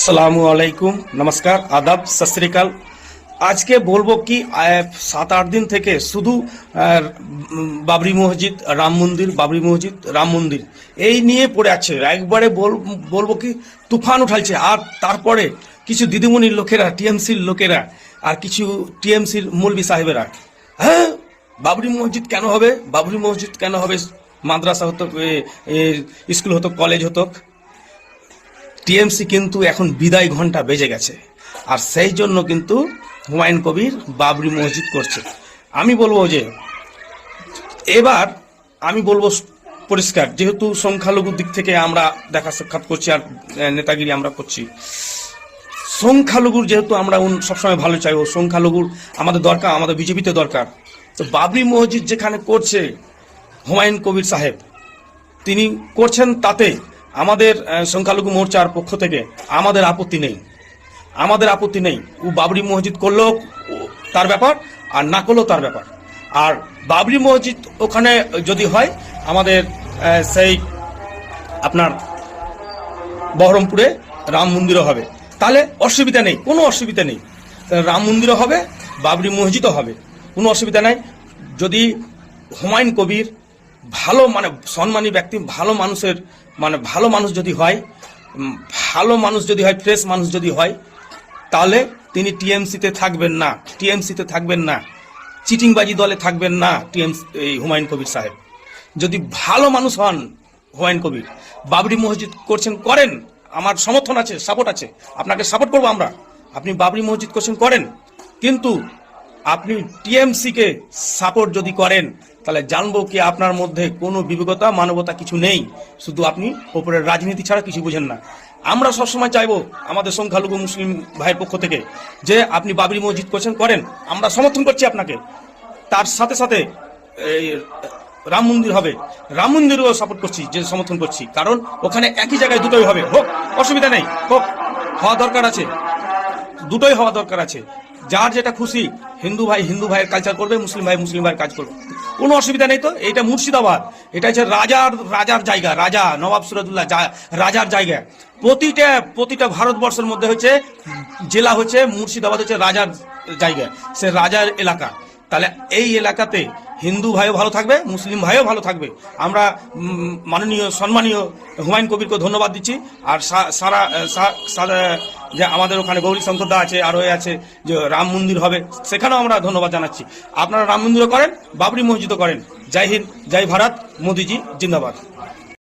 আসসালামু আলাইকুম, নমস্কার, আদাব সত শ্রীকাল আজকে বলব কি সাত আট দিন থেকে শুধু বাবরি মসজিদ, রাম মন্দির, বাবরি মসজিদ, রাম মন্দির, এই নিয়ে পড়ে আছে। একবারে বল- বলব কি, তুফান উঠালছে। আর তারপরে কিছু দিদিমণির লোকেরা, টিএমসির লোকেরা, আর কিছু টিএমসির মৌলবি সাহেবেরা হ্যাঁ বাবরি মসজিদ কেন হবে? বাবরি মসজিদ কেন হবে? মাদ্রাসা হতো স্কুল হতো, কলেজ হতো? টিএমসি কিন্তু এখন বিদায় ঘণ্টা বেজে গেছে। আর সেই জন্য কিন্তু হুমায়ুন কবির বাবরি মসজিদ করছে। আমি বলব যে, এবার আমি বলব পরিষ্কার, যেহেতু সংখ্যালঘুর দিক থেকে আমরা দেখা সাক্ষাৎ করছি আর নেতাগিরি আমরা করছি। সংখ্যালঘুর যেহেতু আমরা সবসময় ভালো চাইব সংখ্যালঘুর আমাদের দরকার, আমাদের বিজেপিতে দরকার। তো বাবরি মসজিদ যেখানে করছে হুমায়ুন কবির সাহেব, তিনি করছেন তাতে আমাদের সংখ্যালঘু মোর্চার পক্ষ থেকে আমাদের আপত্তি নেই। আমাদের আপত্তি নেই। ও বাবরি মসজিদ করলেও তার ব্যাপার, আর না করলেও তার ব্যাপার। আর বাবরি মসজিদ ওখানে যদি হয়, আমাদের সেই আপনার বহরমপুরে রাম মন্দিরও হবে। তাহলে অসুবিধা নেই, কোনো অসুবিধা নেই। রাম মন্দিরও হবে, বাবরি মসজিদও হবে। কোনো অসুবিধা নাই। যদি হুমায়ুন কবির ভালো মানে সম্মানী ব্যক্তি, ভালো মানুষের মানে ভালো মানুষ যদি হয় ভালো মানুষ যদি হয়, ফ্রেশ মানুষ যদি হয়, তাহলে তিনি টিএমসিতে থাকবেন না, টিএমসিতে থাকবেন না, চিটিংবাজি দলে থাকবেন না, টিএমসি, এই হুমায়ুন কবির সাহেব। যদি ভালো মানুষ হন হুমায়ুন কবির, বাবরি মসজিদ করছেন, করেন, আমার সমর্থন আছে সাপোর্ট আছে, আপনাকে সাপোর্ট করব আমরা। আপনি বাবরি মসজিদ করছেন, করেন। কিন্তু আপনি টিএমসি কে সাপোর্ট যদি করেন তাহলে জানব কি আপনার মধ্যে কোনো বিবেকতা, মানবতা কিছু নেই? শুধু আপনি ওপরের রাজনীতি ছাড়া কিছু বুঝেন না। আমরা সবসময় চাইব আমাদের সংখ্যালঘু মুসলিম ভাইয়ের পক্ষ থেকে যে আপনি বাবরি মসজিদ করছেন, করেন। আমরা সমর্থন করছি আপনাকে। তার সাথে সাথে এই রাম মন্দির হবে। রাম মন্দিরও সাপোর্ট করছি, যে সমর্থন করছি। কারণ ওখানে একই জায়গায় দুটোই হবে। হোক, অসুবিধা নেই। হোক, হওয়া দরকার আছে। দুটোই হওয়া দরকার আছে। যার যেটা খুশি, হিন্দু ভাই, হিন্দু ভাইয়ের কালচার করবে, মুসলিম ভাই, মুসলিম ভাইয়ের কাজ করবে। কোনো অসুবিধা নেই তো? এটা মুর্শিদাবাদ। এটা হচ্ছে রাজার রাজার জায়গা, রাজা নবাব সিরাজুল্লাহ রাজার জায়গা। প্রতিটা প্রতিটা ভারতবর্ষের মধ্যে হচ্ছে, জেলা হচ্ছে মুর্শিদাবাদ হচ্ছে রাজার জায়গা। সে রাজার এলাকা। তাহলে এই এলাকাতে হিন্দু ভাইও ভালো থাকবে, মুসলিম ভাইও ভালো থাকবে। আমরা মাননীয়, সম্মানীয় হুমায়ুন কবিরকে ধন্যবাদ দিচ্ছি। আর সারা- যে আমাদের ওখানে গৌরী শঙ্করদা আছে, আরও আছে, যে রাম মন্দির হবে, সেখানেও আমরা ধন্যবাদ জানাচ্ছি। আপনারা রাম মন্দিরও করেন, বাবরি মসজিদও করেন। জয় হিন্দ, জয় ভারত, মোদিজি, জিন্দাবাদ।